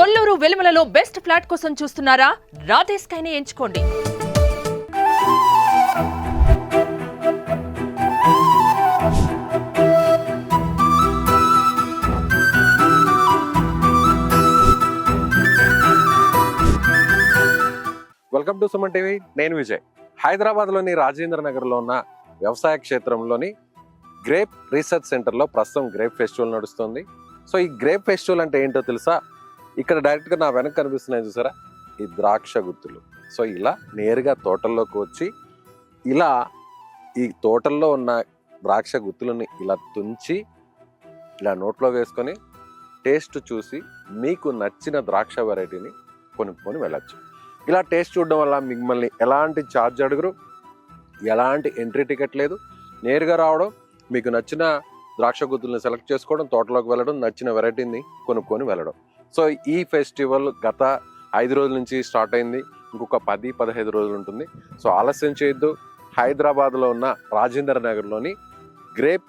Kolluru వెలుమలలో best flat కోసం చూస్తున్నారా? రాధేస్కైనే ఎంచుకోండి. Welcome to Suman TV. నేను విజయ్. హైదరాబాద్లోని రాజేంద్ర నగర్లో ఉన్న వ్యవసాయ క్షేత్రంలోని గ్రేప్ రీసెర్చ్ సెంటర్లో ప్రస్తుతం గ్రేప్ ఫెస్టివల్ నడుస్తుంది. సో ఈ గ్రేప్ ఫెస్టివల్ అంటే ఏంటో తెలుసా? ఇక్కడ డైరెక్ట్గా నా వెనక కనిపిస్తున్నాయి చూసారా? ఈ ద్రాక్ష గుత్తులు. సో ఇలా నేరుగా తోటల్లోకి వచ్చి ఇలా ఈ తోటల్లో ఉన్న ద్రాక్ష గుత్తులని ఇలా తుంచి ఇలా నోట్లో వేసుకొని టేస్ట్ చూసి మీకు నచ్చిన ద్రాక్ష వెరైటీని కొనుక్కొని వెళ్ళచ్చు. ఇలా టేస్ట్ చూడడం వల్ల మిమ్మల్ని ఎలాంటి ఛార్జ్ అడుగురు? ఎలాంటి ఎంట్రీ టికెట్ లేదు. నేరుగా రావడం మీకు నచ్చిన ద్రాక్ష గుత్తుల్ని సెలెక్ట్ చేసుకోవడం తోటలోకి వెళ్ళడం నచ్చిన వెరైటీని కొనుక్కొని వెళ్ళడం. సో ఈ ఫెస్టివల్ గత ఐదు రోజుల నుంచి స్టార్ట్ అయింది. ఇంకొక పది పదహైదు రోజులు ఉంటుంది. సో ఆలస్యం చేయొద్దు. హైదరాబాద్లో ఉన్న రాజేంద్ర నగర్లోని గ్రేప్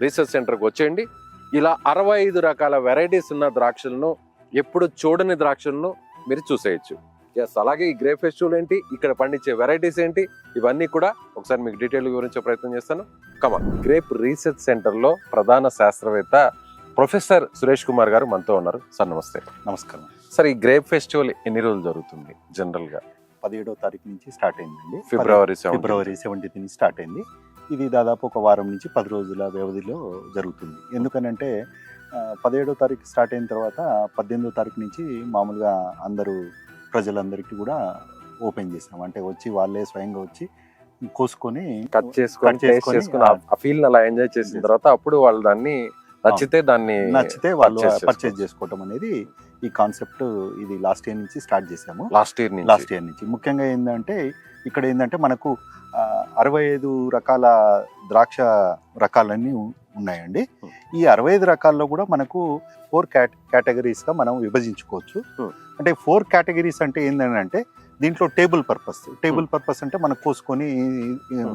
రీసెర్చ్ సెంటర్కి వచ్చేయండి. ఇలా అరవై ఐదు రకాల వెరైటీస్ ఉన్న ద్రాక్షలను ఎప్పుడు చూడని ద్రాక్షలను మీరు చూసేయచ్చు. ఎస్ అలాగే ఈ గ్రేప్ ఫెస్టివల్ ఏంటి? ఇక్కడ పండించే వెరైటీస్ ఏంటి? ఇవన్నీ కూడా ఒకసారి మీకు డీటెయిల్ వివరించే ప్రయత్నం చేస్తాను. కమా గ్రేప్ రీసెర్చ్ సెంటర్లో ప్రధాన శాస్త్రవేత్త ప్రొఫెసర్ సురేష్ కుమార్ గారు మనతో ఉన్నారు. సార్ నమస్తే. నమస్కారం. సార్ ఈ గ్రేప్ ఫెస్టివల్ ఎన్ని రోజులు జరుగుతుంది జనరల్గా పదిహేడో తారీఖు నుంచి స్టార్ట్ అయిందండి. ఫిబ్రవరి పది- 17th. ఫిబ్రవరి సెవెంటీన్త్ నుంచి స్టార్ట్ అయింది. ఇది దాదాపు ఒక వారం నుంచి పది రోజుల వ్యవధిలో జరుగుతుంది. ఎందుకనంటే పదిహేడో తారీఖు స్టార్ట్ అయిన తర్వాత పద్దెనిమిదో తారీఖు నుంచి మామూలుగా అందరూ ప్రజలందరికీ కూడా ఓపెన్ చేసాం. అంటే వచ్చి వాళ్ళే స్వయంగా వచ్చి కోసుకొని కట్ చేసుకొని ఫీల్ అలా ఎంజాయ్ చేసిన తర్వాత అప్పుడు వాళ్ళు దాన్ని నచ్చితే దాన్ని నచ్చితే వాళ్ళు పర్చేజ్. చేసుకోవటం అనేది ఈ కాన్సెప్ట్ ఇది లాస్ట్ ఇయర్ నుంచి స్టార్ట్ చేసాము లాస్ట్ ఇయర్ నుంచి లాస్ట్ ఇయర్ నుంచి ముఖ్యంగా ఏంటంటే ఇక్కడ ఏంటంటే మనకు అరవై ఐదు రకాల ద్రాక్ష రకాలన్నీ ఉన్నాయండి Hmm. ఈ అరవై ఐదు రకాల్లో కూడా మనకు ఫోర్ క్యాట్ కేటగిరీస్గా మనం విభజించుకోవచ్చు Hmm. అంటే ఫోర్ కేటగిరీస్ అంటే ఏంటంటే దీంట్లో టేబుల్ పర్పస్. టేబుల్ పర్పస్ అంటే మనం కోసుకొని.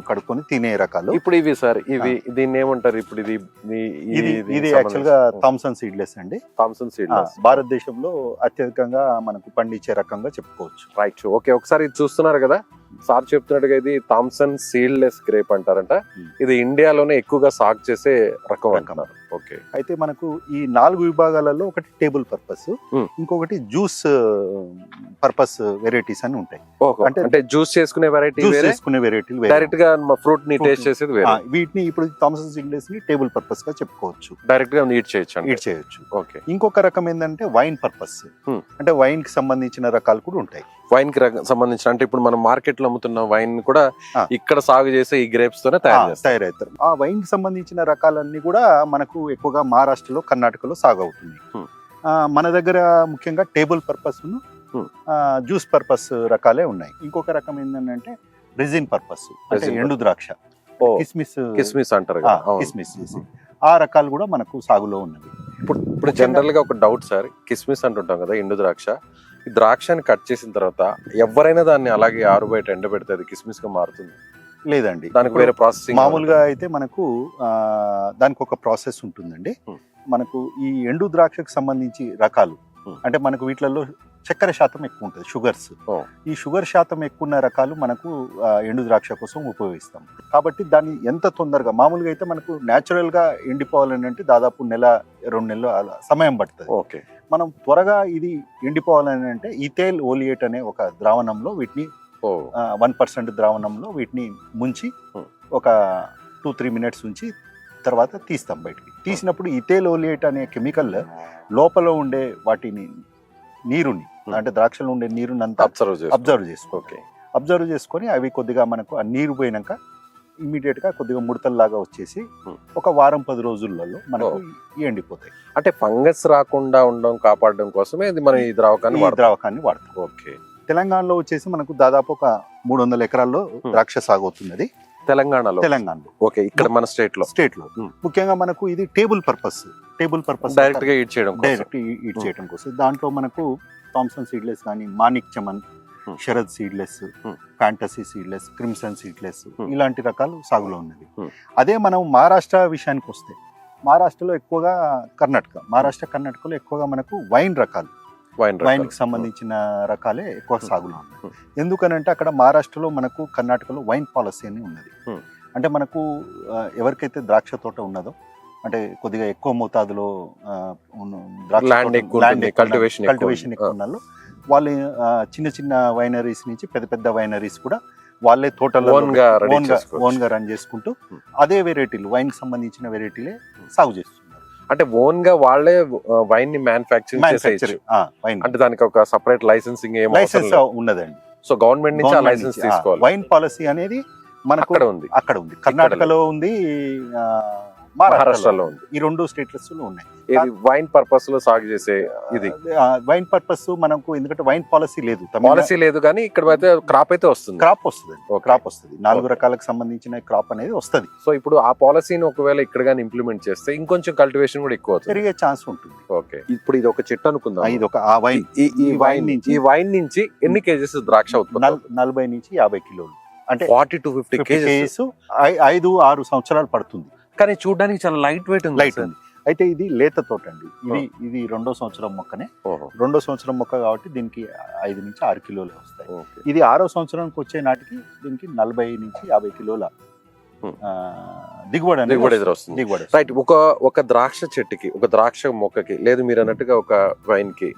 కడుక్కొని తినే రకాలు. ఇప్పుడు ఇవి సార్ ఇవి దీన్ని ఏమంటారు? ఇప్పుడు ఇది ఇది యాక్చువల్గా సంబంధించి- థామ్సన్ సీడ్లెస్ అండి. థామ్సన్ సీడ్ ఆ, భారతదేశంలో అత్యధికంగా మనకు పండించే రకంగా చెప్పుకోవచ్చు. రైట్ ఓకే ఒకసారి చూస్తున్నారు కదా? సార్ చెప్తున్నట్టుగా ఇది థామ్సన్ సీడ్లెస్ గ్రేప్ అంటారంట. Hmm. ఇది ఇండియాలోనే ఎక్కువగా సాగు చేసే రకం. అంటున్నారు. ఓకే. అయితే మనకు ఈ నాలుగు విభాగాలలో ఒకటి టేబుల్ పర్పస్ Hmm. ఇంకొకటి జ్యూస్ పర్పస్ వెరైటీస్ అని ఉంటాయి. అంటే- అంటే జ్యూస్ చేసుకునే వెరైటీ జ్యూస్ వేరే? చేసుకునే వెరైటీలు డైరెక్ట్గా ఫ్రూట్ని టేస్ట్ చేసేది వేరే. వీటిని ఇప్పుడు థామసన్ సీడ్లెస్ని టేబుల్ పర్పస్గా చెప్పుకోవచ్చు. డైరెక్ట్గా ఈట్ చేయొచ్చు ఈడ్ చేయొచ్చు. ఓకే. ఇంకొక రకం ఏంటంటే వైన్ పర్పస్. Hmm. అంటే వైన్కి సంబంధించిన రకాలు కూడా ఉంటాయి. వైన్కి సంబంధించిన అంటే ఇప్పుడు మనం మార్కెట్లో అమ్ముతున్న వైన్ కూడా. ఇక్కడ సాగు చేసే ఈ గ్రేప్స్ తోనే తయారు తయారవుతారు. ఆ వైన్కి సంబంధించిన రకాలన్నీ కూడా మనకు ఎక్కువగా మహారాష్ట్రలో కర్ణాటకలో సాగు అవుతుంది మన దగ్గర ముఖ్యంగా టేబుల్ పర్పస్. జ్యూస్ పర్పస్ రకాలే ఉన్నాయి. ఇంకొక రకం ఏంటంటే రెజిన్ పర్పస్ అంటే ఎండు ద్రాక్ష. కిస్మిస్ కిస్మిస్ అంటారు. కిస్మిస్ చేసి. ఆ రకాలు కూడా మనకు సాగులో ఉన్నవి. ఇప్పుడు ఇప్పుడు జనరల్గా ఒక డౌట్ సార్ కిస్మిస్ అంటుంటాం కదా ఎండు ద్రాక్ష. ఈ ద్రాక్షని కట్ చేసిన తర్వాత ఎవరైనా దాన్ని అలాగే ఆరు బయట ఎండబెడితే అది కిస్మిస్గా మారుతుంది? లేదండి. దానికి వేరే ప్రాసెసింగ్ మామూలుగా అయితే మనకు దానికి ఒక ప్రాసెస్ ఉంటుందండి. Hmm. మనకు ఈ ఎండు ద్రాక్షకు సంబంధించి రకాలు Hmm. అంటే మనకు వీటిలలో చక్కెర శాతం ఎక్కువ ఉంటుంది షుగర్స్. Oh. ఈ షుగర్ శాతం ఎక్కువ ఉన్న రకాలు మనకు ఎండు ద్రాక్ష కోసం ఉపయోగిస్తాం. కాబట్టి దాన్ని ఎంత తొందరగా మామూలుగా అయితే మనకు న్యాచురల్గా ఎండిపోవాలని అంటే దాదాపు నెల రెండు నెలలు అలా సమయం పడుతుంది. ఓకే మనం త్వరగా ఇది ఎండిపోవాలని అంటే ఇథేల్ ఓలియేట్ అనే ఒక ద్రావణంలో వీటిని వన్ పర్సెంట్ ద్రావణంలో వీటిని ముంచి. ఒక టూ త్రీ మినిట్స్ ఉంచి తర్వాత తీస్తాం బయటికి. తీసినప్పుడు ఇథేల్ ఓలియేట్ అనే కెమికల్ లోపల ఉండే వాటిని నీరుని. అంటే ద్రాక్షలో ఉండే నీరుని అంతా అబ్జర్వ్ చేసుకో ఓకే. అబ్జర్వ్ చేసుకొని అవి కొద్దిగా మనకు ఆ నీరు పోయినాక ఇమీడియట్గా కొద్దిగా ముడతల్లాగా వచ్చేసి Hmm. ఒక వారం పది రోజులలో మనకు Oh. ఎండిపోతాయి అంటే ఫంగస్ రాకుండా ఉండడం కాపాడడం కోసమే ఇది మనం ఈ ద్రావకాన్ని ద్రావకాన్ని వాడతాం ఓకే తెలంగాణలో వచ్చేసి మనకు దాదాపు ఒక మూడు వందల ఎకరాల్లో Hmm. ద్రాక్ష సాగు అవుతున్నది తెలంగాణలో తెలంగాణలో ఓకే ఇక్కడ మన స్టేట్లో స్టేట్లో Hmm. ముఖ్యంగా మనకు ఇది టేబుల్ పర్పస్ టేబుల్ పర్పస్ డైరెక్ట్గా ఈట్ చేయడం కోసం. Direct Hmm. చేయడం కోసం దాంట్లో మనకు థామ్సన్ సీడ్లెస్ కానీ Manik Chaman. Sharad seedless Hmm. Fantasy seedless crimson seedless Hmm. ఇలాంటి రకాలు సాగులో ఉన్నది Hmm. అదే మనం మహారాష్ట్ర విషయానికి వస్తే మహారాష్ట్రలో ఎక్కువగా కర్ణాటక మహారాష్ట్ర కర్ణాటకలో ఎక్కువగా మనకు వైన్ రకాలు వైన్కి సంబంధించిన రకాలే ఎక్కువ Hmm. సాగులో ఉన్నాయి Hmm. ఎందుకనంటే అక్కడ మహారాష్ట్రలో మనకు కర్ణాటకలో వైన్ పాలసీ అని ఉన్నది Hmm. అంటే మనకు ఎవరికైతే ద్రాక్ష తోట ఉన్నదో అంటే కొద్దిగా ఎక్కువ మోతాదులో ద్రాక్ష తోట- ఎక్కువ ఉన్న- వాళ్ళు చిన్న చిన్న వైనరీస్ నుంచి పెద్ద పెద్ద వైనరీస్ కూడా వాళ్ళే తోటలో Own గా ready చేసుకోవచ్చు. ఓన్గా రన్ చేసుకుంటూ Hmm. అదే వెరైటీలు వైన్ సంబంధించిన వెరైటీలే సాగు చేస్తున్నారు. అంటే ఓన్గా వాళ్ళే వైన్ని మ్యానుఫ్యాక్చరింగ్ చేసేయచ్చు వైన్ అంటే దానికి ఒక సపరేట్ లైసెన్సింగ్ లైసెన్స్ ఉన్నదండి. సో గవర్నమెంట్ నుంచి ఆ లైసెన్స్ తీసుకోవాలి. వైన్ పాలసీ అనేది మనకు అక్కడ ఉంది. అక్కడ ఉంది. కర్ణాటకలో ఉంది మహారాష్ట్రలో ఉంది. ఈ రెండు స్టేట్లెస్లో ఉన్నాయి. ఇది వైన్ పర్పస్లో సాగు చేసే ఇది. ఆ, వైన్ పర్పస్ మనకు ఎందుకంటే వైన్ పాలసీ లేదు. పాలసీ లేదు కానీ ఇక్కడ అయితే క్రాప్ అయితే వస్తుంది. క్రాప్ వస్తుంది. క్రాప్ వస్తుంది. నాలుగు. రకాలకు సంబంధించిన క్రాప్ అనేది వస్తుంది. సో ఇప్పుడు ఆ పాలసీని ఒకవేళ ఇక్కడ కానీ ఇంప్లిమెంట్ చేస్తే ఇంకొంచెం కల్టివేషన్ కూడా ఎక్కువ అవుతుంది. పెరిగే ఛాన్స్ ఉంటుంది. ఓకే. ఇప్పుడు ఇది ఒక చెట్టు అనుకుందాం. ఇది ఒక ఆ వైన్. ఈ వైన్ నుంచి ఈ వైన్ నుంచి ఎన్ని కేజెస్ ద్రాక్ష ఉత్పత్తి నలభై నుంచి యాభై కిలోలు. అంటే forty to fifty 50 kgs. Kgs. I- ఐదు ఆరు సంవత్సరాలు పడుతుంది. కానీ చూడడానికి చాలా లైట్ వెయిట్ ఉంది లైట్. ఉంది. అయితే ఇది లేత తోట అండి. ఇది ఇది రెండో సంవత్సరం మొక్కనే. రెండో సంవత్సరం మొక్క కాబట్టి దీనికి ఐదు నుంచి ఆరు కిలోలు వస్తాయి. ఇది ఆరో సంవత్సరానికి వచ్చే నాటికి దీనికి నలభై నుంచి యాభై కిలోల దిగుబడి దిగుబడి. ఎదురొస్తుంది దిగుబడి రైట్ ఒక ఒక ద్రాక్ష చెట్టుకి ఒక ద్రాక్ష మొక్కకి లేదు మీరు అన్నట్టుగా ఒక వైన్కి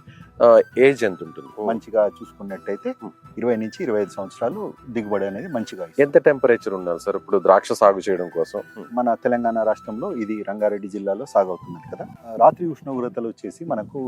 ఏజ్ ఎంత ఉంటుంది? మంచిగా చూసుకున్నట్టయితే. ఇరవై నుంచి ఇరవై ఐదు సంవత్సరాలు దిగుబడి అనేది మంచిగా. ఎంత టెంపరేచర్ ఉండాలి సార్? ఇప్పుడు ద్రాక్ష సాగు చేయడం కోసం. మన తెలంగాణ రాష్ట్రంలో ఇది రంగారెడ్డి జిల్లాలో సాగవుతుంది కదా. ఆ, రాత్రి ఉష్ణోగ్రతలు వచ్చేసి మనకు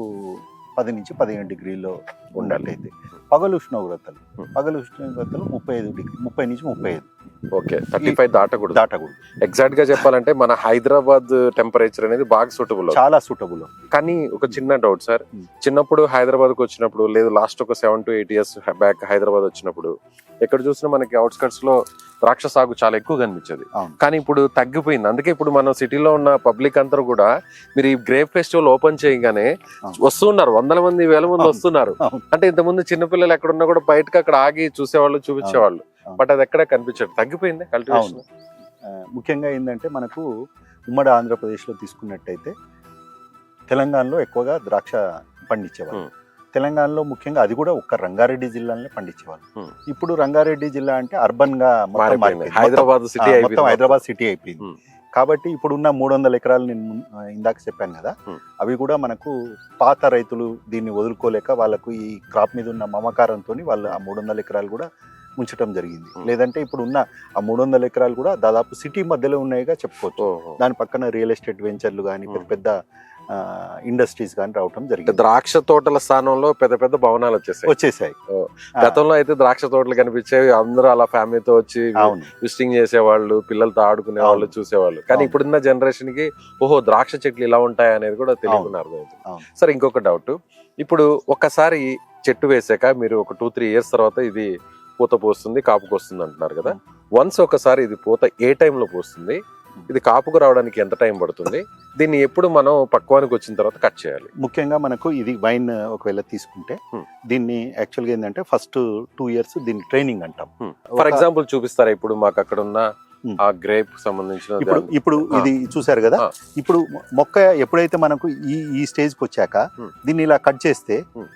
పది నుంచి పదిహేను డిగ్రీలో ఉన్నట్టయితే పగలు ఉష్ణోగ్రతలు. పగలు ఉష్ణోగ్రతలు ముప్పై ఐదు డిగ్రీ ముప్పై నుంచి ముప్పై ఐదు. ఓకే థర్టీ ఫైవ్ దాటకూడదు దాటకూడదు ఎగ్జాక్ట్గా చెప్పాలంటే మన హైదరాబాద్ టెంపరేచర్ అనేది బాగా సూటబుల్ చాలా సూటబుల్ కానీ ఒక చిన్న డౌట్ సార్ Hmm. చిన్నప్పుడు హైదరాబాద్కు వచ్చినప్పుడు లేదు లాస్ట్ ఒక seven to eight years back Hyderabad వచ్చినప్పుడు ఎక్కడ చూసినా మనకి అవుట్స్కట్స్లో ద్రాక్ష సాగు చాలా ఎక్కువ కనిపించేది. కానీ ఇప్పుడు తగ్గిపోయింది అందుకే ఇప్పుడు మన సిటీలో ఉన్న పబ్లిక్ అందరూ కూడా మీరు ఈ గ్రేప్ ఫెస్టివల్ ఓపెన్ చేయగానే. వస్తున్నారు వందల మంది వేల మంది. వస్తున్నారు. అంటే ఇంతకుముందు చిన్నపిల్లలు ఎక్కడ ఉన్నా కూడా బయటకు అక్కడ ఆగి చూసేవాళ్ళు చూపించేవాళ్ళు. బట్ అది ఎక్కడ కనిపించదు తగ్గిపోయింది కల్టివేషన్ ముఖ్యంగా ఏంటంటే మనకు ఉమ్మడి ఆంధ్రప్రదేశ్లో తీసుకున్నట్టయితే తెలంగాణలో ఎక్కువగా ద్రాక్ష పండించేవాళ్ళు. తెలంగాణలో ముఖ్యంగా అది కూడా ఒక్క రంగారెడ్డి జిల్లాలోనే పండించేవాళ్ళు. ఇప్పుడు రంగారెడ్డి జిల్లా అంటే అర్బన్గా. హైదరాబాద్ సిటీ మొత్తం హైదరాబాద్ సిటీ అయిపోయింది. కాబట్టి ఇప్పుడున్న మూడు వందల ఎకరాలు నేను ఇందాక చెప్పాను కదా. అవి కూడా మనకు పాత రైతులు దీన్ని వదులుకోలేక వాళ్ళకు ఈ క్రాప్ మీద ఉన్న మమకారంతో వాళ్ళు ఆ మూడు వందల ఎకరాలు కూడా ఉంచడం జరిగింది. లేదంటే ఇప్పుడు ఉన్న ఆ మూడు వందల ఎకరాలు కూడా దాదాపు సిటీ మధ్యలో ఉన్నాయిగా చెప్పుకోవచ్చు. దాని పక్కన రియల్ ఎస్టేట్ వెంచర్లు కానీ పెద్ద. పెద్ద ఇండస్ట్రీస్ కానీ రావటం జరిగింది ద్రాక్ష తోటల స్థానంలో పెద్ద పెద్ద భవనాలు వచ్చేసాయి వచ్చేసాయి గతంలో అయితే ద్రాక్ష తోటలు కనిపించేవి అందరూ అలా ఫ్యామిలీతో వచ్చి విజిటింగ్ చేసేవాళ్ళు పిల్లలతో ఆడుకునే వాళ్ళు. చూసేవాళ్ళు కానీ. ఇప్పుడున్న జనరేషన్కి ఓహో ద్రాక్ష చెట్లు ఇలా ఉంటాయి అనేది కూడా అవును. సరే ఇంకొక డౌట్ ఇప్పుడు ఒక్కసారి చెట్టు వేసాక మీరు ఒక టూ త్రీ ఇయర్స్ తర్వాత ఇది పూత పోస్తుంది కాపుకు వస్తుంది అంటున్నారు కదా వన్స్ ఒకసారి ఇది పూత ఏ టైంలో పోస్తుంది ఇది కాపుకు రావడానికి ఎంత టైం పడుతుంది దీన్ని ఎప్పుడు మనం పక్వానికి వచ్చిన తర్వాత కట్ చేయాలి ముఖ్యంగా మనకు ఇది వైన్ ఒకవేళ తీసుకుంటే Hmm. దీన్ని యాక్చువల్గా ఏంటంటే ఫస్ట్ టూ ఇయర్స్ దీన్ని ట్రైనింగ్ అంటాం ఫర్ ఒక- ఎగ్జాంపుల్ చూపిస్తారా ఇప్పుడు మాకు అక్కడ ఉన్న Hmm. ఆ గ్రేప్ సంబంధించిన ఇప్పుడు ఇప్పుడు. ఇది చూసారు కదా. ఇప్పుడు మొక్క ఎప్పుడైతే మనకు ఈ ఈ స్టేజ్కి వచ్చాక. దీన్ని ఇలా కట్ చేస్తే.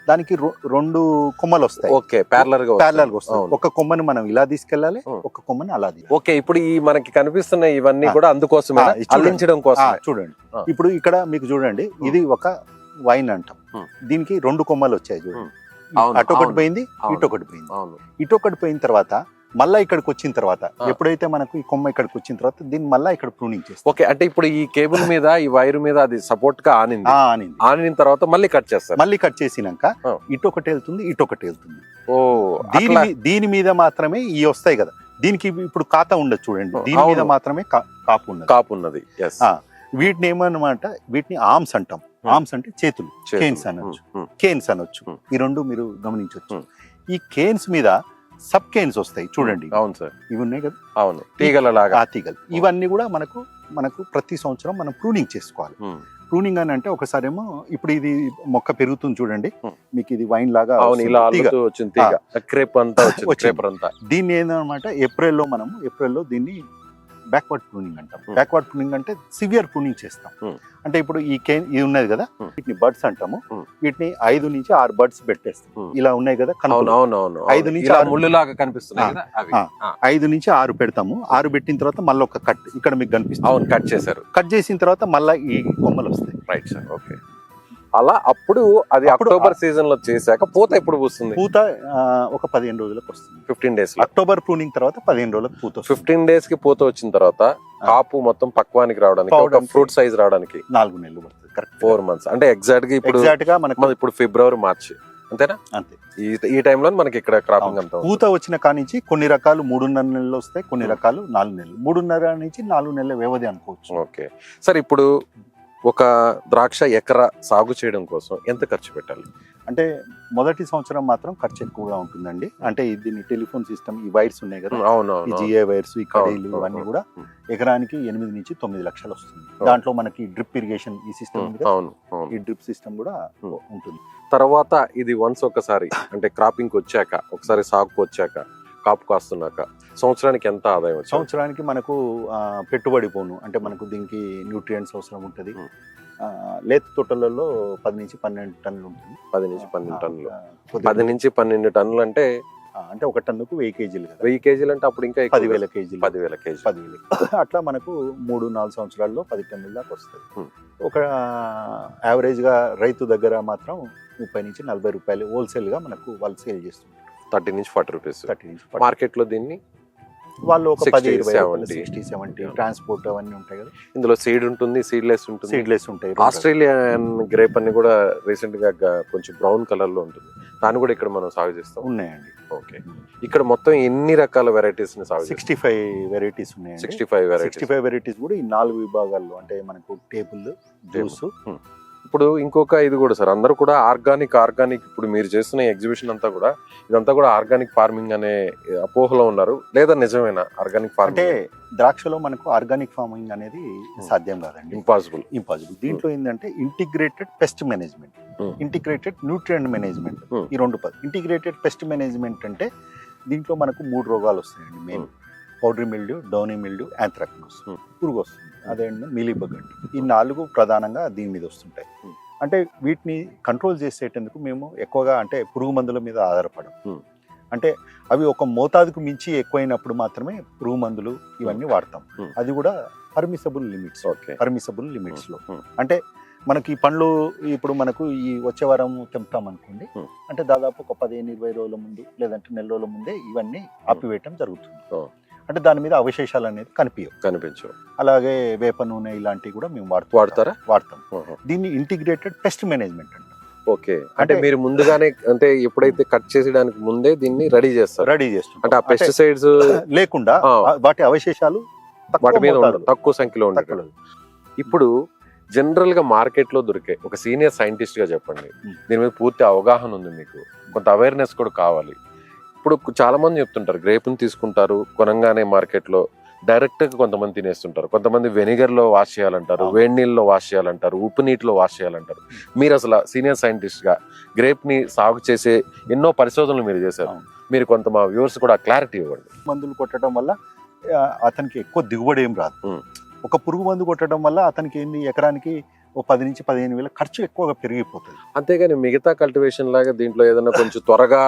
దానికి రెండు కొమ్మలు వస్తాయి ఓకే ప్యారలర్గా ప్యారలల్గా వస్తాయి. ఒక కొమ్మని మనం ఇలా తీసుకెళ్ళాలి. ఒక కొమ్మని అలా. ఓకే ఇప్పుడు ఈ మనకి కనిపిస్తున్న ఇవన్నీ. కూడా అందుకోసమే. అల్లించడం కోసం చూడండి. ఇప్పుడు ఇక్కడ మీకు చూడండి ఇది ఒక వైన్ అంటాం. దీనికి రెండు కొమ్మలు వచ్చాయి చూడండి అటొకటి అవును. పోయింది అవును. ఇటొకటి పోయింది అవును ఇటొకటి పోయిన తర్వాత మళ్ళా ఇక్కడికి వచ్చిన తర్వాత. ఎప్పుడైతే మనకు ఈ కొమ్మ ఇక్కడికి వచ్చిన తర్వాత దీన్ని మళ్ళా ఇక్కడ ప్రూనింగ్ చేస్తాం. ఓకే అంటే ఇప్పుడు ఈ కేబుల్ మీద ఈ వైర్ మీద అది సపోర్ట్గా ఆనింది. ఆ, అనింది ఆనిన తర్వాత మళ్ళీ కట్ చేస్తారు. మళ్ళీ కట్ చేసినాక ఆ. ఇటొకటి వెళ్తుంది ఇటొకటి వెళ్తుంది. ఓ దీని దీని మీద మాత్రమే ఈ వస్తాయి కదా. దీనికి ఇప్పుడు ఖాతా ఉండదు చూడండి. దీని మీద మాత్రమే కాపు ఉన్నది. కాపు ఉన్నది. వీటిని ఏమన్నమాట వీటిని ఆర్మ్స్ అంటాం. ఆర్మ్స్ అంటే చేతులు. కేన్స్ అనొచ్చు. కేన్స్ అనొచ్చు. ఈ రెండు మీరు గమనించవచ్చు. ఈ కేన్స్ మీద సబ్ కేన్స్ వస్తాయి చూడండి. అవును సార్. ఇవి ఉన్నాయి కదా? అవును. తీగల లాగా ఆ తీగలు. ఇవన్నీ కూడా మనకు మనకు ప్రతి సంవత్సరం మనం ప్రూనింగ్ చేసుకోవాలి. ప్రూనింగ్ అని అంటే ఒకసారి ఏమో ఇప్పుడు ఇది మొక్క పెరుగుతుంది చూడండి. మీకు ఇది వైన్ లాగా వచ్చింది దీన్ని ఏంటన్నమాట ఏప్రిల్లో మనము ఏప్రిల్లో దీన్ని బ్యాక్వర్డ్ ప్రూనింగ్ అంటాం. Hmm. బ్యాక్వర్డ్ ప్రూనింగ్ అంటే సివియర్ ప్రూనింగ్ చేస్తాం. Hmm. అంటే ఇప్పుడు ఈ కేన్ ఇది ఉన్నది కదా? Hmm. వీటిని బర్డ్స్ అంటాము. Hmm. వీటిని ఐదు నుంచి ఆరు బర్డ్స్ పెట్టేస్తాం. Hmm. ఇలా ఉన్నాయి కదా ఐదు నుంచి కనిపిస్తున్నాయి ఐదు నుంచి ఆరు పెడతాము. ఆరు పెట్టిన తర్వాత మళ్ళీ ఒక కట్ ఇక్కడ మీకు కనిపిస్తుంది. కట్ చేశారు. కట్ చేసిన తర్వాత మళ్ళీ ఈ కొమ్మలు వస్తాయి. రైట్ సార్ ఓకే అలా అప్పుడు అది అక్టోబర్ సీజన్లో చేశాక పూత ఎప్పుడు పూస్తుంది? పూత ఒక పదిహేను రోజులకు వస్తుంది. ఫిఫ్టీన్ డేస్ అక్టోబర్ ప్రూనింగ్ తర్వాత పదిహేను రోజులకు పూత. ఫిఫ్టీన్ డేస్కి పూత వచ్చిన తర్వాత కాపు మొత్తం పక్వానికి రావడానికి ఒక. ఫ్రూట్ సైజ్ రావడానికి నాలుగు నెలలు పడుతుంది కరెక్ట్ ఫోర్ మంత్స్. అంటే ఎగ్జాక్ట్గా ఇప్పుడు ఎగ్జాక్ట్గా మనకు ఇప్పుడు ఫిబ్రవరి మార్చి. అంతేనా? అంతే. ఈ ఈ టైంలో మనకి ఇక్కడ క్రాపింగ్ అంతా. పూత వచ్చిన కానించి కొన్ని రకాలు మూడున్నర నెలలు వస్తాయి కొన్ని రకాలు నాలుగు నెలలు. మూడున్నర నుంచి నాలుగు నెలల వ్యవధి అనుకోవచ్చు. ఓకే. సార్ ఇప్పుడు ఒక ద్రాక్ష ఎకరా సాగు చేయడం కోసం ఎంత ఖర్చు పెట్టాలి అంటే మొదటి సంవత్సరం మాత్రం ఖర్చు ఎక్కువగా ఉంటుందండి అంటే దీని టెలిఫోన్ సిస్టమ్ ఈ వైర్స్ ఉన్నాయి కదా అవును జిఏ వైర్స్ ఈ కడీలు ఇవన్నీ. కూడా. ఎకరానికి ఎనిమిది నుంచి తొమ్మిది లక్షలు వస్తుంది. దాంట్లో మనకి డ్రిప్ ఇరిగేషన్ ఈ సిస్టమ్ అవును ఈ డ్రిప్ సిస్టమ్ కూడా. ఉంటుంది తర్వాత ఇది వన్స్ ఒకసారి అంటే క్రాపింగ్ వచ్చాక ఒకసారి సాగుకు వచ్చాక కాపు కాస్తున్నాక సంవత్సరానికి ఎంత ఆదాయం వచ్చింది? సంవత్సరానికి మనకు పెట్టుబడి పోను. అంటే మనకు దీనికి న్యూట్రియంట్స్ అవసరం ఉంటుంది. లేత తోటలలో పది నుంచి పన్నెండు టన్నులు ఉంటుంది. పది నుంచి పన్నెండు టన్నులు. పది నుంచి పన్నెండు టన్నులు అంటే అంటే ఒక టన్నుకు వెయ్యి కేజీలు కదా. వెయ్యి కేజీలు అంటే అప్పుడు ఇంకా పదివేల కేజీలు. పదివేల కేజీ పదివేలు అట్లా మనకు మూడు నాలుగు సంవత్సరాల్లో పది టన్నుల దాకా వస్తుంది. ఒక యావరేజ్గా రైతు దగ్గర మాత్రం ముప్పై నుంచి నలభై రూపాయలు హోల్సేల్గా మనకు వాళ్ళు సేల్ చేస్తుంటారు. థర్టీ నుంచి ఫార్టీ రూపీస్. థర్టీ నుంచి 40. మార్కెట్లో దీన్ని వాళ్ళు ఒక 60, పది ఇరవై 70. Sixty seventy. ట్రాన్స్పోర్ట్ అవన్నీ ఉంటాయి కదా. ఇందులో సీడ్ ఉంటుంది సీడ్లెస్ ఉంటుంది. సీడ్లెస్ ఉంటాయి ఆస్ట్రేలియన్ గ్రేప్ అని కూడా రీసెంట్గా కొంచెం బ్రౌన్ కలర్లో ఉంటుంది. దాన్ని కూడా ఇక్కడ మనం సాగు చేస్తాం. ఉన్నాయండి. ఓకే ఇక్కడ మొత్తం ఎన్ని రకాల వెరైటీస్ని సాగు సిక్స్టీ ఫైవ్ వెరైటీస్ ఉన్నాయండి. Sixty five sixty five varieties కూడా ఈ నాలుగు విభాగాల్లో అంటే మనకు టేబుల్ జ్యూస్ ఇప్పుడు ఇంకొక ఇది కూడా సార్ అందరూ కూడా ఆర్గానిక్ ఆర్గానిక్ ఇప్పుడు మీరు చేస్తున్న ఎగ్జిబిషన్ అంతా కూడా ఇదంతా కూడా ఆర్గానిక్ ఫార్మింగ్ అనే అపోహలో ఉన్నారు. లేదా నిజమేనా ఆర్గానిక్ అంటే ఫార్మింగ్? ద్రాక్షలో మనకు ఆర్గానిక్ ఫార్మింగ్ అనేది సాధ్యం కాదండి. ఇంపాసిబుల్ ఇంపాసిబుల్ దీంట్లో ఏంటంటే integrated pest management. Hmm. Integrated nutrient management. Hmm. ఈ రెండు పద ఇంటిగ్రేటెడ్ పెస్ట్ మేనేజ్మెంట్ అంటే దీంట్లో మనకు మూడు రోగాలు వస్తాయండి. Main powdery mildew downy mildew anthracnose Hmm. పురుగు వస్తుంది. అదే మిలీబగ్ అంటాం ఈ నాలుగు ప్రధానంగా దీని మీద వస్తుంటాయి. అంటే వీటిని కంట్రోల్ చేసేటందుకు మేము ఎక్కువగా అంటే పురుగు మందుల మీద ఆధారపడం. అంటే అవి ఒక మోతాదుకు మించి ఎక్కువైనప్పుడు మాత్రమే పురుగు మందులు ఇవన్నీ వాడతాం. అది కూడా పర్మిసబుల్ లిమిట్స్ ఓకే పర్మిసబుల్ లిమిట్స్లో Hmm. అంటే మనకి ఈ పండ్లు ఇప్పుడు మనకు ఈ వచ్చే వారం తెంపుతాం అనుకోండి. అంటే దాదాపు ఒక పదిహేను ఇరవై రోజుల ముందు లేదంటే నెల రోజుల ముందే ఇవన్నీ ఆపివేయటం జరుగుతుంది. అంటే దాని మీద అవశేషాలు అనేది కనిపించవు. కనిపించవు. అలాగే వేప నూనె ఇలాంటివి కూడా మేము వాడుతూ వాడతారా? వాడతాం. దీన్ని ఇంటిగ్రేటెడ్ పెస్ట్ మేనేజ్మెంట్ అంటాం. ఓకే. అంటే మీరు ముందుగానే అంటే ఎప్పుడైతే కట్ చేసేయడానికి ముందే దీన్ని రెడీ చేస్తారు? రెడీ చేస్తాం అంటే ఆ పెస్టిసైడ్స్ లేకుండా వాటి అవశేషాలు తక్కువ వాటి మీద తక్కువ సంఖ్యలో ఉండదు. ఇప్పుడు జనరల్గా మార్కెట్లో దొరికే ఒక సీనియర్ సైంటిస్ట్గా చెప్పండి. దీని మీద పూర్తి అవగాహన ఉంది మీకు. కొంత అవేర్నెస్ కూడా కావాలి. ఇప్పుడు చాలా మంది చెప్తుంటారు గ్రేప్ని తీసుకుంటారు కొనంగానే మార్కెట్లో డైరెక్ట్గా కొంతమంది తినేస్తుంటారు కొంతమంది వెనిగర్లో వాష్ చేయాలంటారు. వేడి నీళ్ళలో వాష్ చేయాలంటారు ఉప్పు నీటిలో వాష్ చేయాలంటారు మీరు అసలు సీనియర్ సైంటిస్ట్గా గ్రేప్ని సాగు చేసే ఎన్నో పరిశోధనలు మీరు చేశారు. మీరు కొంత మా వ్యూవర్స్ కూడా క్లారిటీ ఇవ్వండి మందులు కొట్టడం వల్ల అతనికి ఎక్కువ దిగుబడి ఏం రాదు. ఒక పురుగు మందు కొట్టడం వల్ల అతనికి ఏంది ఎకరానికి ఓ పది నుంచి పదిహేను వేల ఖర్చు ఎక్కువగా పెరిగిపోతుంది అంతేగాని మిగతా కల్టివేషన్ లాగా దీంట్లో ఏదైనా కొంచెం త్వరగా.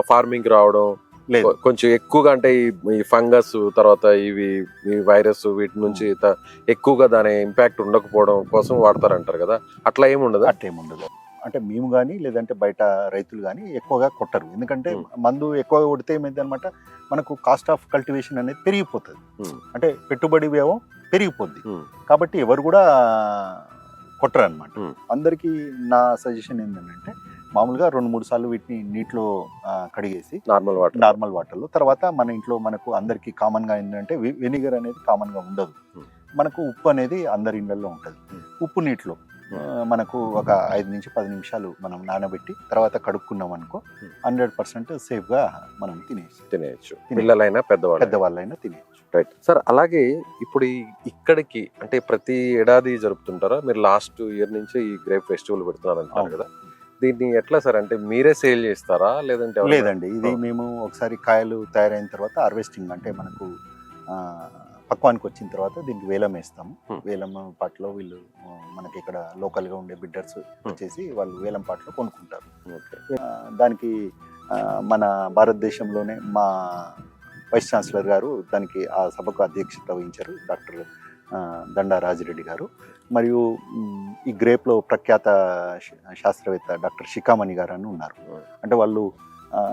ఫార్మింగ్ రావడం కొంచెం ఎక్కువగా అంటే ఈ- ఫంగస్ తర్వాత ఇవి ఈ వైరస్ వీటి నుంచి ఎక్కువగా దాని ఇంపాక్ట్ ఉండకపోవడం కోసం వాడతారంటారు కదా. అట్లా ఏమి ఉండదు? అట్టేముండదు అంటే మేము కానీ లేదంటే బయట రైతులు కానీ ఎక్కువగా కొట్టరు. ఎందుకంటే. మందు ఎక్కువగా కొడితే ఏమైంది అనమాట మనకు కాస్ట్ ఆఫ్ కల్టివేషన్ అనేది పెరిగిపోతుంది. అంటే పెట్టుబడి వ్యయం పెరిగిపోద్ది. కాబట్టి ఎవరు కూడా కొట్టరు అనమాట. అందరికీ నా సజెషన్ ఏంటంటే మామూలుగా రెండు మూడు సార్లు వీటిని నీటిలో కడిగేసి నార్మల్ వాటర్. నార్మల్ వాటర్లో. తర్వాత మన ఇంట్లో మనకు అందరికి కామన్గా ఏంటంటే వెనిగర్ అనేది కామన్గా ఉండదు. మనకు ఉప్పు అనేది అందరి ఇళ్ళలో ఉంటుంది. ఉప్పు నీటిలో. మనకు ఒక ఐదు నుంచి పది నిమిషాలు మనం నానబెట్టి తర్వాత కడుక్కున్నాం అనుకో. హండ్రెడ్ పర్సెంట్ సేఫ్గా మనం తినేయచ్చు. తినే- పిల్లలైనా పెద్దవాళ్ళు పెద్దవాళ్ళైనా తినేయచ్చు. రైట్. సార్ అలాగే ఇప్పుడు ఇక్కడికి అంటే ప్రతి ఏడాది జరుపుతుంటారా? మీరు లాస్ట్ ఇయర్ నుంచి ఈ గ్రేప్ ఫెస్టివల్ పెడుతున్నారు అంటారు. కదా? దీన్ని ఎట్లా సార్? అంటే మీరే సేల్ చేస్తారా? లేదంటే లేదండి. ఇది. మేము ఒకసారి కాయలు తయారైన తర్వాత హార్వెస్టింగ్ అంటే మనకు పక్వానికి వచ్చిన తర్వాత దీనికి వేలం వేస్తాము. వేలం పాటలో వీళ్ళు మనకి ఇక్కడ లోకల్గా ఉండే బిడ్డర్స్ వచ్చేసి వాళ్ళు వేలం పాటలో కొనుక్కుంటారు. దానికి మన భారతదేశంలోనే మా వైస్ ఛాన్సలర్ గారు దానికి ఆ సభకు అధ్యక్షత వహించారు డాక్టర్ దండా రాజిరెడ్డి గారు. మరియు ఈ గ్రేప్లో ప్రఖ్యాత శాస్త్రవేత్త డాక్టర్ షికామణి గారు అని ఉన్నారు. అంటే వాళ్ళు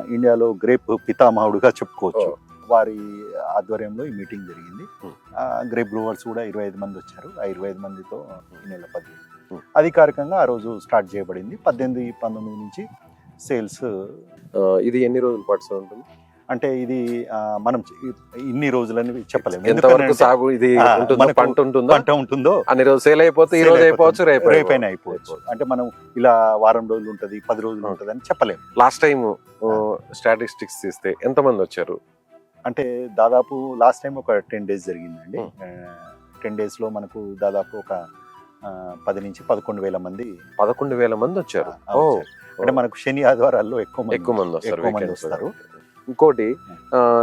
ఇండియాలో గ్రేప్ పితామహుడుగా చెప్పుకోవచ్చు. వారి ఆధ్వర్యంలో ఈ మీటింగ్ జరిగింది. గ్రేప్ బ్రూవర్స్ కూడా ఇరవై ఐదు మంది వచ్చారు. ఆ ఇరవై ఐదు మందితో ఈ నెల Hmm. అధికారికంగా ఆ రోజు స్టార్ట్ చేయబడింది. పద్దెనిమిది పంతొమ్మిది నుంచి సేల్స్ ఇది ఎన్ని రోజుల పాటు ఉంటుంది? అంటే ఇది మనం ఇన్ని రోజులని చెప్పలేము. ఎంతవరకు సాగు ఇది పంట ఉంటుందో పంట ఉంటుందో అన్ని రోజు సేల్ అయిపోతే ఈ రోజు. అయిపోవచ్చు రేపు రేపైనా అయిపోవచ్చు. అంటే మనం ఇలా వారం రోజులు ఉంటది పది రోజులు. ఉంటది అని చెప్పలేము. లాస్ట్ టైం స్టాటిస్టిక్స్ తీస్తే ఎంత మంది వచ్చారు? అంటే దాదాపు లాస్ట్ టైం ఒక టెన్ డేస్ జరిగిందండి. టెన్ డేస్లో మనకు దాదాపు ఒక పది నుంచి పదకొండు వేల మంది పదకొండు వేల మంది వచ్చారు. అంటే మనకు శని ఆదివారాల్లో ఎక్కువ మంది ఎక్కువ మంది వస్తారు ఇంకోటి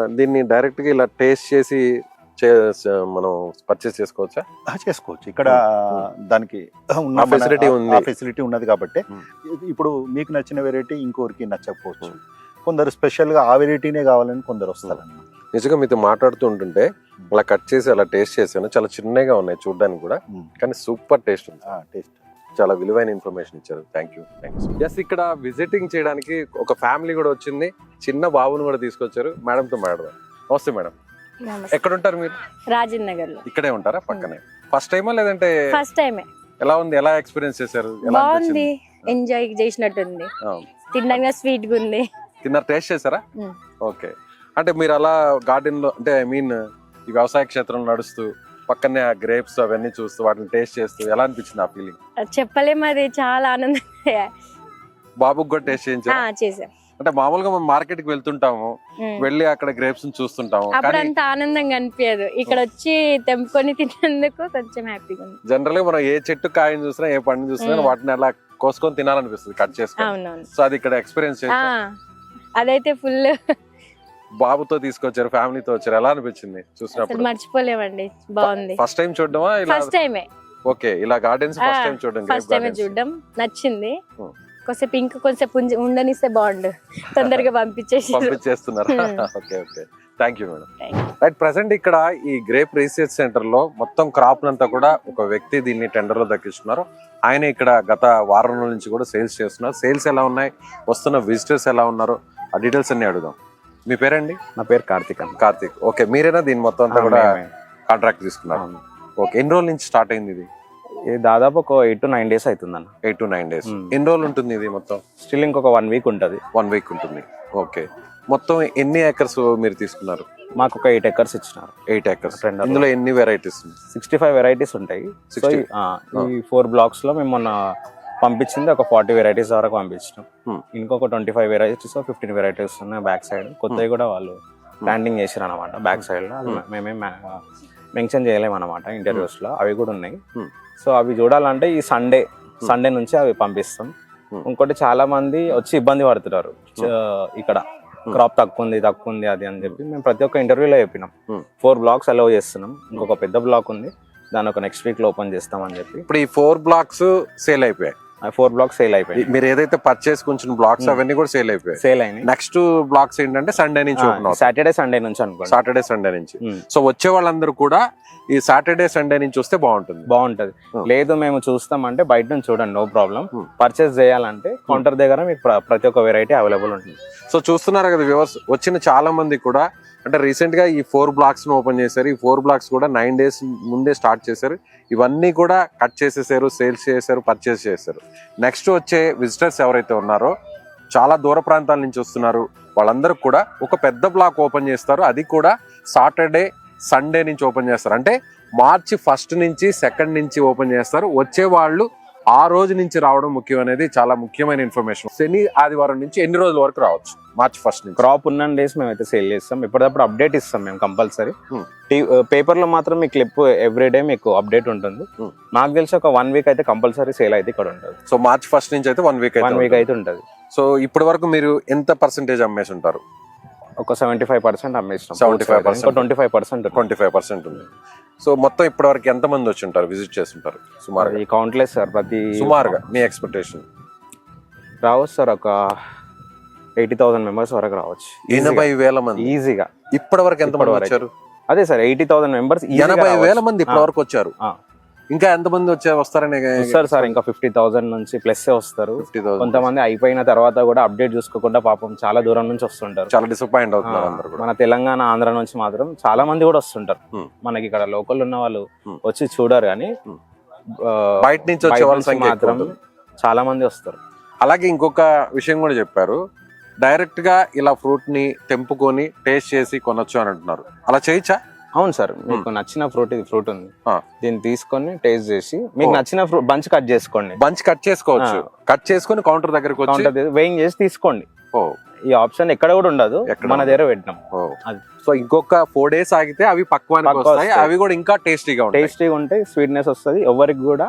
దీన్ని డైరెక్ట్గా ఇలా టేస్ట్ చేసి మనం పర్చేస్ చేసుకోవచ్చా? చేసుకోవచ్చు. ఇక్కడ. దానికి ఉన్న మన- ఉంది. ఫెసిలిటీ ఉన్నది కాబట్టి. ఇప్పుడు మీకు నచ్చిన వెరైటీ ఇంకోరికి నచ్చకపోవచ్చు. కొందరు స్పెషల్గా ఆ వెరైటీనే కావాలని కొందరు వస్తారు నిజంగా మీతో మాట్లాడుతూ ఉంటుంటే అలా కట్ చేసి అలా టేస్ట్ చేశాను చాలా చిన్నగా ఉన్నాయి చూడడానికి కూడా. కానీ సూపర్ టేస్ట్ ఉంది. టేస్ట్ చాలా విలువైన ఇన్ఫర్మేషన్ ఇచ్చారు. Thank you thank you yes ఇక్కడ విజిటింగ్ చేయడానికి ఒక ఫ్యామిలీ కూడా వచ్చింది. చిన్న బాబుని కూడా తీసుకొచ్చారు. మేడం తో మాట్లాడదాం. నమస్తే మేడం ఎక్కడ ఉంటారు మీరు? రాజేంద్ర నగర్లో ఇక్కడే ఉంటారా? పక్కనే. ఫస్ట్ టైమా లేదంటే ఫస్ట్ టైమే ఎలా ఉంది? ఎలా ఎక్స్పీరియన్స్ చేశారు? ఎలా బాగుంది? ఎంజాయ్ చేసినట్టుంది. ఆ, తినడానికి స్వీట్గా ఉంది. తిన్నారు. టేస్ట్ చేశారా. ఓకే అంటే మీరు అలా గార్డెన్లో అంటే ఐ మీన్ ఈ వ్యవసాయ క్షేత్రంలో నడుస్తూ పక్కనే ఆ గ్రేప్స్ అవన్నీ చూస్తూ వాటిని టేస్ట్ చేస్తూ ఎలా అనిపించింది ఆ ఫీలింగ్ చెప్పలేము అది చాలా ఆనందం. బాబుకి కూడా టేస్ట్ చేసాం అంటే మామూలుగా మనం మార్కెట్కి వెళ్తుంటాము. వెళ్ళి అక్కడ గ్రేప్స్ చూస్తుంటాము అప్పుడు అంత ఆనందంగా అనిపించదు. ఇక్కడ వచ్చి తెంపుకొని తిన్నందుకు కొంచెం హ్యాపీగా ఉంది. జనరల్గా మనం ఏ చెట్టు కాయని చూసినా ఏ పండుని చూసినా. వాటిని అలా కోసుకొని తినాలనిపిస్తుంది కట్ చేసుకొని. సో అది ఇక్కడ ఎక్స్పీరియన్స్ అదైతే ఫుల్ బాబుతో తీసుకొచ్చారు ఫ్యామిలీతో వచ్చారు. ఎలా అనిపించింది చూసినప్పుడు? మర్చిపోలేమండి. బాగుంది. ఫస్ట్ టైం చూడడమా ఫస్ట్ టైమే. ఓకే ఇలా గార్డెన్స్ ఫస్ట్ టైం చూడడం ఫస్ట్ టైమే చూడడం. నచ్చింది. కొంచెం ఇంక కొంచెం పుంజ ఉండనిస్తే బాగుండు. తొందరగా పంపించేసి. పంపించేస్తున్నారు. Okay okay. Thank you madam. Right present ఇక్కడ ఈ గ్రేప్ రీసెర్చ్ సెంటర్లో మొత్తం క్రాప్ అంతా కూడా ఒక వ్యక్తి దీన్ని టెండర్లో దక్కిస్తున్నారు. ఆయన ఇక్కడ గత వారం నుంచి కూడా సేల్స్ చేస్తున్నారు. సేల్స్ ఎలా ఉన్నాయి? వస్తున్న విజిటర్స్ ఎలా ఉన్నారు? ఆ డీటెయిల్స్ అన్ని అడుగుదాం. మీ పేరండి? నా పేరు కార్తిక్ అన్న. కార్తిక్. ఓకే మీరేనా? దీని మొత్తం అంతా కూడా. కాంట్రాక్ట్ తీసుకున్నారు. ఓకే ఎన్ని రోజుల నుంచి స్టార్ట్ అయింది ఇది? ఇది దాదాపు ఒక ఎయిట్ టు నైన్ డేస్ అవుతుంది అన్న ఎయిట్ టు నైన్ డేస్. ఎన్ని రోజులు ఉంటుంది ఇది మొత్తం? స్టిల్ ఇంకొక వన్ వీక్ ఉంటుంది. వన్ వీక్ ఉంటుంది. ఓకే. మొత్తం ఎన్ని ఏకర్స్ మీరు తీసుకున్నారు? మాకు ఒక ఎయిట్ ఎకర్స్ ఇచ్చినారు. ఎయిట్ ఏకర్స్ Tender లో. ఇందులో ఎన్ని వెరైటీస్ సిక్స్టీ ఫైవ్ వెరైటీస్ ఉంటాయి. సో 60. ఈ- ఆ, ఈ ఫోర్ బ్లాక్స్లో మేము మొన్న పంపించింది ఒక ఫార్టీ వెరైటీస్ వరకు పంపించినాం. Hmm. ఇంకొక twenty five varieties fifteen varieties ఉన్నాయి బ్యాక్ సైడ్. కొత్తవి కూడా వాళ్ళు ప్లాంటింగ్ చేసారు అనమాట బ్యాక్ సైడ్లో అది Hmm. మేమే మెన్షన్ చేయలేము అనమాట ఇంటర్వ్యూస్లో అవి కూడా ఉన్నాయి. Hmm. సో అవి చూడాలంటే ఈ సండే సండే నుంచి అవి పంపిస్తాం. Hmm. ఇంకోటి చాలా మంది వచ్చి ఇబ్బంది పడుతున్నారు. ఇక్కడ Hmm. క్రాప్ తక్కువ ఉంది తక్కువ ఉంది అది అని చెప్పి మేము ప్రతి ఒక్క ఇంటర్వ్యూలో చెప్పినాం. Hmm. ఫోర్ బ్లాక్స్ అలౌ చేస్తున్నాం. ఇంకొక పెద్ద బ్లాక్ ఉంది. దాన్ని ఒక నెక్స్ట్ వీక్లో ఓపెన్ చేస్తామని చెప్పి. ఇప్పుడు ఈ ఫోర్ బ్లాక్స్ సేల్ అయిపోయాయి. ఫోర్ బ్లాక్స్ సేల్ అయిపోయాయి మీరు ఏదైతే పర్చేస్ కొంచెం బ్లాక్స్ Hmm. అవన్నీ కూడా సేల్ అయిపోయాయి. సేల్ అయినాయి. నెక్స్ట్ బ్లాక్స్ ఏంటంటే సండే నుంచి సాటర్డే సండే నుంచి అనుకోండి. సాటర్డే సండే నుంచి. Hmm. సో వచ్చే వాళ్ళందరూ కూడా ఈ సాటర్డే సండే నుంచి వస్తే బాగుంటుంది. బాగుంటది. Hmm. లేదు మేము చూస్తామంటే బయట నుంచి చూడండి నో ప్రాబ్లం Hmm. పర్చేస్ చేయాలంటే కౌంటర్ దగ్గర మీకు ప్ర- ప్రతి ఒక్క వెరైటీ అవైలబుల్ ఉంటుంది. సో చూస్తున్నారు కదా వ్యూవర్స్ వచ్చిన చాలా మంది కూడా అంటే రీసెంట్గా ఈ ఫోర్ బ్లాక్స్ను ఓపెన్ చేశారు. ఈ ఫోర్ బ్లాక్స్ కూడా నైన్ డేస్ ముందే స్టార్ట్ చేశారు. ఇవన్నీ కూడా కట్ చేసేసారు సేల్స్ చేశారు పర్చేస్ చేశారు నెక్స్ట్ వచ్చే విజిటర్స్ ఎవరైతే ఉన్నారో చాలా దూర ప్రాంతాల నుంచి వస్తున్నారు. వాళ్ళందరూ కూడా ఒక పెద్ద బ్లాక్ ఓపెన్ చేస్తారు. అది కూడా సాటర్డే సండే నుంచి ఓపెన్ చేస్తారు. అంటే మార్చి ఫస్ట్ నుంచి సెకండ్ నుంచి ఓపెన్ చేస్తారు. వచ్చే వాళ్ళు ఆ రోజు నుంచి రావడం ముఖ్యం అనేది చాలా ముఖ్యమైన ఇన్ఫర్మేషన్ శని ఆదివారం నుంచి ఎన్ని రోజుల వరకు రావచ్చు? మార్చి ఫస్ట్ నుంచి. క్రాప్ ఉన్న డేస్ మేము అయితే సేల్ చేస్తాం. ఎప్పటికప్పుడు అప్డేట్ ఇస్తాం మేము కంపల్సరీ Hmm. పేపర్లో మాత్రం మీ క్లిప్ ఎవ్రీ డే మీకు అప్డేట్ ఉంటుంది. Hmm. నాకు తెలిసి ఒక వన్ వీక్ అయితే కంపల్సరీ సేల్ అయితే ఇక్కడ ఉంటుంది. సో మార్చి ఫస్ట్ నుంచి అయితే వన్ వీక్ వన్ వీక్ అయితే ఉంటుంది. సో ఇప్పటి వరకు మీరు ఎంత పర్సెంటేజ్ అమ్మేసి ఉంటారు ఒక సెవెంటీ ఫైవ్ పర్సెంట్ అమ్మేసినాం 75% ఇంకో twenty five percent twenty five percent ఉంది. సో మొత్తం ఇప్పటి వరకు ఎంత మంది వచ్చి ఉంటారు విజిట్ చేస్తుంటారు సుమారుగా. అది కౌంట్లెస్ సార్ ప్రతి సుమారుగా మీ ఎక్స్పెక్టేషన్ రావచ్చు సార్ ఒక ఎయిటీ థౌసండ్ మెంబర్స్ వరకు రావచ్చు. ఎనభై వేల మంది. ఈజీగా ఇప్పటి వరకు ఎంత మంది ఇప్పటి వరకు. వచ్చారు? అదే సార్ ఎయిటీ థౌసండ్ మెంబర్స్ ఎనభై వేల మంది ఇప్పటి ఆ. వరకు వచ్చారు. ఇంకా ఎంత మంది వచ్చే వస్తారనే వస్తారు సార్ ఇంకా ఫిఫ్టీ థౌసండ్ నుంచి ప్లస్ వస్తారు. కొంతమంది అయిపోయిన తర్వాత కూడా అప్డేట్ చూసుకోకుండా పాపం చాలా దూరం నుంచి వస్తుంటారు. చాలా డిసప్పాయింట్ అవుతున్నారు మన తెలంగాణ ఆంధ్ర నుంచి మాత్రం చాలా మంది కూడా వస్తుంటారు. Hmm. మనకి ఇక్కడ లోకల్ ఉన్న వాళ్ళు Hmm. వచ్చి చూడరు కానీ Hmm. బయట నుంచి వచ్చే వాళ్ళ మాత్రం. చాలా మంది వస్తారు. అలాగే ఇంకొక విషయం కూడా చెప్పారు. డైరెక్ట్గా ఇలా ఫ్రూట్ని తెంపుకొని టేస్ట్ చేసి కొనొచ్చు అని అంటున్నారు. అలా చేయొచ్చా? అవును సార్ మీకు నచ్చిన ఫ్రూట్ ఇది ఫ్రూట్ ఉంది. దీన్ని తీసుకొని టేస్ట్ చేసి మీకు. నచ్చిన ఫ్రూట్ బంచ్ కట్ చేసుకోండి. బంచ్ కట్ చేసుకోవచ్చు. కట్ చేసుకొని కౌంటర్ దగ్గరకు వచ్చి కౌంటర్ వెయింగ్ చేసి తీసుకోండి. ఓ. ఈ ఆప్షన్ ఎక్కడ కూడా ఉండదు మన. దగ్గర పెట్టినాం. సో ఇంకొక ఫోర్ డేస్ ఆగితే అవి పక్వానికి పక్వ వస్తాయి వస్తాయి. అవి కూడా ఇంకా టేస్టీగా ఉంటాయి. టేస్టీగా ఉంటాయి స్వీట్నెస్ వస్తుంది ఎవరికి కూడా.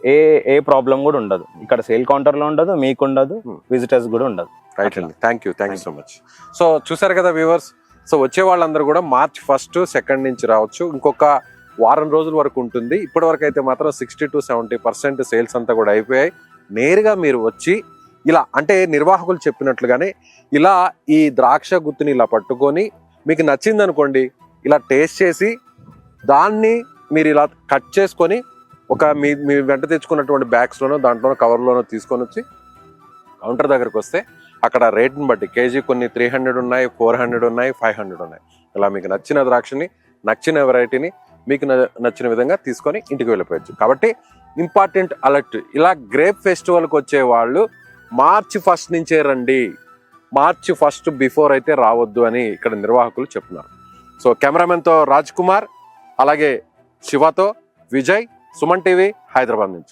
ఏ ఏ ప్రాబ్లం కూడా ఉండదు. ఇక్కడ సేల్ కౌంటర్లో ఉండదు మీకు ఉండదు. విజిటర్స్ కూడా ఉండదు. రైట్ అండి. Thank you thank you so much so చూసారు కదా వ్యూవర్స్ సో వచ్చే వాళ్ళందరూ కూడా మార్చ్ ఫస్ట్ సెకండ్ నుంచి రావచ్చు. ఇంకొక వారం రోజుల వరకు ఉంటుంది. ఇప్పటి వరకు అయితే మాత్రం sixty to seventy percent sales అంతా కూడా అయిపోయాయి. నేరుగా మీరు వచ్చి ఇలా అంటే నిర్వాహకులు చెప్పినట్లుగానే ఇలా ఈ ద్రాక్ష గుత్తుని ఇలా పట్టుకొని మీకు నచ్చింది అనుకోండి ఇలా టేస్ట్ చేసి దాన్ని మీరు ఇలా కట్ చేసుకొని ఒక మీ మీ వెంట తెచ్చుకున్నటువంటి బ్యాగ్స్లోనో దాంట్లోనో కవర్లోనో తీసుకొని వచ్చి కౌంటర్ దగ్గరకు వస్తే అక్కడ రేట్ని బట్టి కేజీ కొన్ని త్రీ హండ్రెడ్ ఉన్నాయి ఫోర్ హండ్రెడ్ ఉన్నాయి ఫైవ్ హండ్రెడ్ ఉన్నాయి. ఇలా మీకు నచ్చిన ద్రాక్షని నచ్చిన వెరైటీని మీకు నచ్చిన విధంగా తీసుకొని ఇంటికి వెళ్ళిపోవచ్చు. కాబట్టి ఇంపార్టెంట్ అలర్ట్ ఇలా గ్రేప్ ఫెస్టివల్కి వచ్చే వాళ్ళు మార్చి ఫస్ట్ నుంచే రండి. మార్చి ఫస్ట్ బిఫోర్ అయితే రావద్దు అని ఇక్కడ నిర్వాహకులు చెప్తున్నారు. సో కెమెరామెన్తో రాజ్ కుమార్ అలాగే శివతో విజయ్ సుమన్ టీవీ హైదరాబాద్ నుంచి.